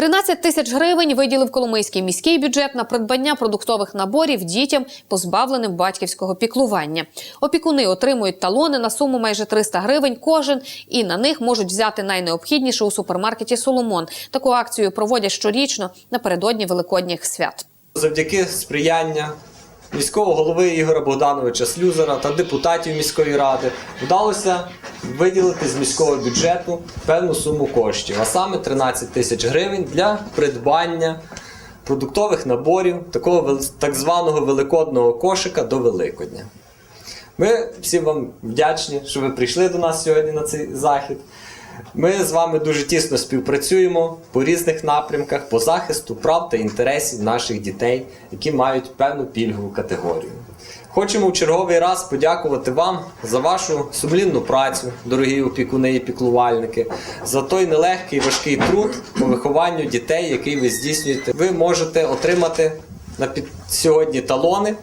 13 тисяч гривень виділив Коломийський міський бюджет на придбання продуктових наборів дітям, позбавленим батьківського піклування. Опікуни отримують талони на суму майже 300 гривень кожен, і на них можуть взяти найнеобхідніше у супермаркеті Соломон. Таку акцію проводять щорічно напередодні великодніх свят. Завдяки сприяння міського голови Ігоря Богдановича Слюзера та депутатів міської ради вдалося виділити з міського бюджету певну суму коштів, а саме 13 тисяч гривень для придбання продуктових наборів такого так званого великодного кошика до Великодня. Ми всі вам вдячні, що ви прийшли до нас сьогодні на цей захід. Ми з вами дуже тісно співпрацюємо по різних напрямках по захисту прав та інтересів наших дітей, які мають певну пільгову категорію. Хочемо в черговий раз подякувати вам за вашу сумлінну працю, дорогі опікуни і піклувальники, за той нелегкий важкий труд по вихованню дітей, який ви здійснюєте. Ви можете отримати на під... сьогодні талони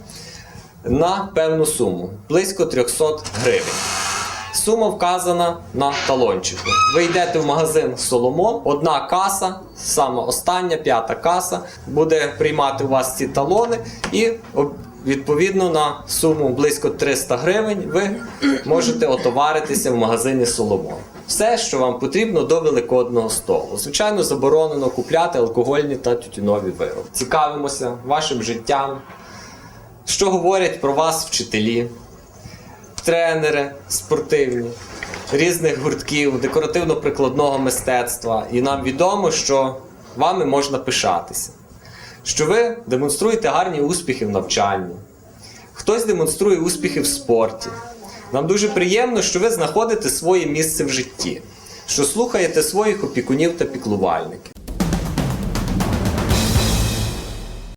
на певну суму близько 300 гривень. Сума вказана на талончику. Ви йдете в магазин Соломон, одна каса, саме остання, п'ята каса, буде приймати у вас ці талони, і відповідно на суму близько 300 гривень ви можете отоваритися в магазині Соломон. Все, що вам потрібно до великодного столу. Звичайно, заборонено купляти алкогольні та тютюнові вироби. Цікавимося вашим життям, що говорять про вас вчителі тренери спортивні, різних гуртків, декоративно-прикладного мистецтва. І нам відомо, що вами можна пишатися, що ви демонструєте гарні успіхи в навчанні, хтось демонструє успіхи в спорті. Нам дуже приємно, що ви знаходите своє місце в житті, що слухаєте своїх опікунів та піклувальників.